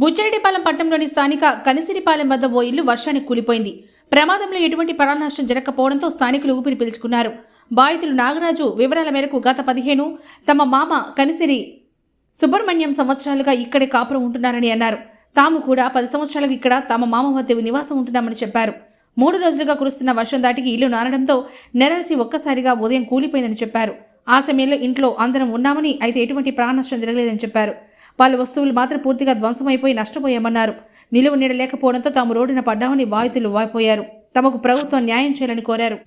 బుచ్చిరెడ్డిపాలెం పట్టణంలోని స్థానిక కనిసిరిపాలెం వద్ద ఓ ఇల్లు వర్షానికి కూలిపోయింది. ప్రమాదంలో ఎటువంటి ప్రాణనష్టం జరగకపోవడంతో స్థానికులు ఊపిరి పీల్చుకున్నారు. బాధితులు నాగరాజు వివరాల మేరకు గత పదిహేను తమ మామ కనిసిరి సుబ్రహ్మణ్యం సంవత్సరాలుగా ఇక్కడే కాపురం ఉంటున్నారని అన్నారు. తాము కూడా పది సంవత్సరాలుగా ఇక్కడ తమ మామ వద్ద నివాసం ఉంటున్నామని చెప్పారు. మూడు రోజులుగా కురుస్తున్న వర్షం దాటికి ఇల్లు నానడంతో నెరల్చి ఒక్కసారిగా ఉదయం కూలిపోయిందని చెప్పారు. ఆ సమయంలో ఇంట్లో అందరం ఉన్నామని అయితే ఎటువంటి ప్రాణనష్టం జరగలేదని చెప్పారు. వాళ్ళ వస్తువులు మాత్రం పూర్తిగా ధ్వంసమైపోయి నష్టపోయామన్నారు. నిలువ నీడ లేకపోవడంతో తాము రోడ్డున పడ్డామని బాధితులు వాయిపోయారు తమకు ప్రభుత్వం న్యాయం చేయాలని కోరారు.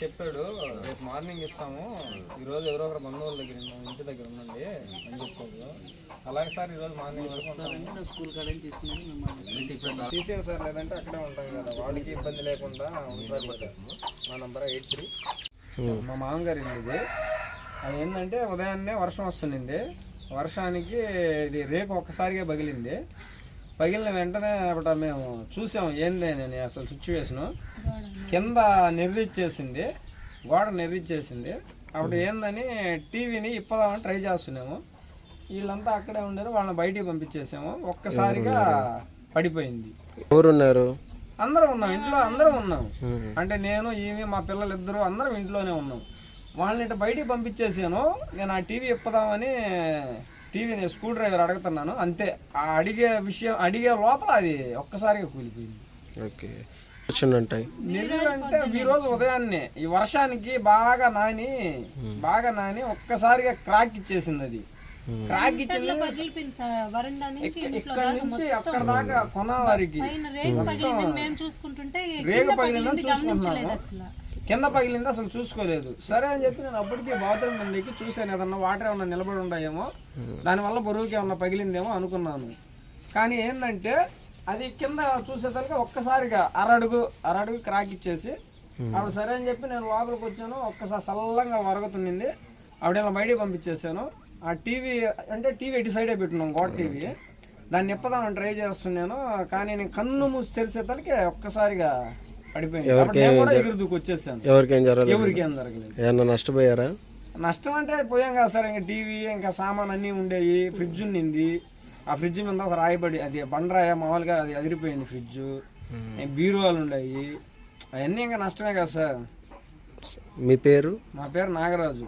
చెప్పాడు రేపు మార్నింగ్ ఇస్తాము. ఈరోజు ఎవరో ఒకరు బంధువుల దగ్గర ఉన్నాం, ఇంటి దగ్గర ఉండండి అని చెప్పాడు. అలాగే సార్ ఈరోజు మార్నింగ్ వరకు. స్కూల్ కాడే తీసేయండి సార్ లేదంటే అక్కడే ఉంటాం కదా. వాడికి ఇబ్బంది లేకుండా ఉంటారు. మా నంబర్ ఎయిట్ త్రీ. మా మామగారి ఇది. అది ఏంటంటే ఉదయాన్నే వర్షం వస్తుండింది. వర్షానికి ఇది రేకు ఒక్కసారిగా పగిలింది పగిలిన వెంటనే అప్పుడు మేము చూసాం ఏంది అని అసలు సిచ్యువేషను కింద నెర్రిచ్చేసింది గోడ నెర్రిచ్చేసింది. అప్పుడు ఏందని టీవీని ఇప్పదామని ట్రై చేస్తున్నాము. వీళ్ళంతా అక్కడే ఉండారు వాళ్ళని బయటికి పంపించేసాము. ఒక్కసారిగా పడిపోయింది. ఎవరున్నారు? అందరం ఉన్నాం ఇంట్లో అందరం ఉన్నాం. అంటే నేను ఈమె మా పిల్లలు ఇద్దరు అందరం ఇంట్లోనే ఉన్నాం. వాళ్ళని ఇటు బయటికి పంపించేసాను. నేను ఆ టీవీ ఇప్పదామని టీవీని స్క్రూ డ్రైవర్ అడుగుతున్నాను అంతే. ఆ అడిగే విషయం అడిగే లోపల అది ఒక్కసారిగా కూలిపోయింది. ఓకే. అంటే ఈ రోజు ఉదయాన్నే ఈ వర్షానికి బాగా నాని బాగా నాని ఒక్కసారిగా క్రాక్ ఇచ్చేసింది అది. క్రాక్ ఇచ్చింది ఇక్కడ- నుంచి అక్కడ దాకా కొన వారికి పైన రేగు పగిలిందని కింద పగిలింది అసలు చూసుకోలేదు. సరే అని చెప్పి నేను అప్పటికి బాత్రూమ్ నుండికి చూశాను. ఏదన్నా వాటర్ ఏమన్నా నిలబడి ఉన్నాయేమో దానివల్ల బరువుకి ఏమన్నా పగిలిందేమో అనుకున్నాను. కానీ ఏంటంటే అది కింద చూసేసరికి ఒక్కసారిగా అరడుగు అరడుగు క్రాక్ ఇచ్చేసి అప్పుడు సరే అని చెప్పి నేను లోపలికి వచ్చాను. ఒక్కసారి చల్లంగా వరగతుండింది ఆవిడ ఇలా బయటికి పంపించేసాను ఆ టీవీ అంటే టీవీ ఇటు సైడే పెట్టున్నాం గోడ టీవీ. దాన్ని నిప్పదామని ట్రై చేస్తున్నాను. కానీ నేను కన్ను మూసి తెరిసేసరికి ఒక్కసారిగా ఎవరికేం జరగలేదు. ఎవరికి జరగలేదు. ఏమన్నా నష్టపోయారా? నష్టం అంటే పోయాం కదా సార్ ఇంకా టీవీ ఇంకా సామాన్ అన్నీ ఉండేవి ఫ్రిడ్జ్ ఉన్నింది. ఆ ఫ్రిడ్జ్ మీద ఒక రాయబడి అది బండరాయ మామూలుగా అది అదిరిపోయింది ఫ్రిడ్జ్. బీరువాలు ఉండేవి అవన్నీ ఇంకా నష్టమే కదా సార్. మీ పేరు? మా పేరు నాగరాజు.